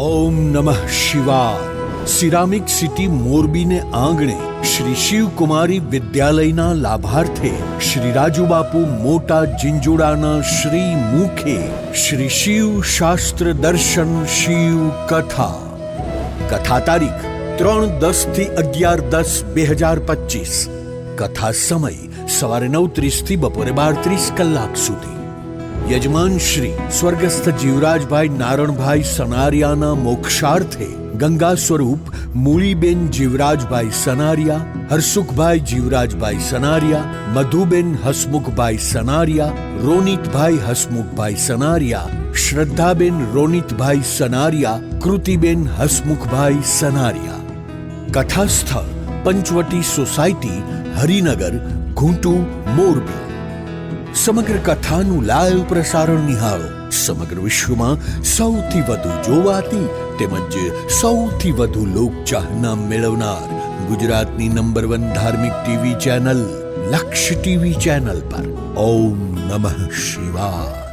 ઓમ નમઃ શિવાય. Ceramic city મોરબીને આંગણે શ્રી શિવકુમારી વિદ્યાલયના લાભાર્થે શ્રી રાજુબાપુ મોટા જિંજુડાના શ્રી મુખે શ્રી શિવ શાસ્ત્ર દર્શન શિવ કથા. કથા તારીખ ત્રણ દસથી અગિયાર દસ બે હજાર પચીસ. કથા સમય સવારે નવ ત્રીસથી બપોરે બાર ત્રીસ કલાક સુધી. યજમાન શ્રી સ્વર્ગસ્થ જીવરાજભાઈ નારણભાઈ સનારિયાના મોક્ષાર્થે ગંગા સ્વરૂપ મૂળીબેન જીવરાજભાઈ સનારિયા, હરસુખભાઈ જીવરાજભાઈ સનારિયા, મધુબેન હસમુખભાઈ સનારિયા, રોનિતભાઈ હસમુખભાઈ સનારિયા, શ્રદ્ધાબેન રોનિતભાઈ સનારિયા, કૃતિબેન હસમુખભાઈ સનારિયા. કથા સ્થળ પંચવટી સોસાયટી હરિનગર, ઘૂંટુ, મોરબી. સમગ્ર કથાનું લાઈવ પ્રસારણ નિહાળો. સમગ્ર વિશ્વમાં સૌથી વધુ જોવાતી તેમજ સૌથી વધુ લોકચાહના મેળવનાર ગુજરાતની નંબર વન ધાર્મિક TV channel Laksh TV channel પર. ઓમ નમઃ શિવાય.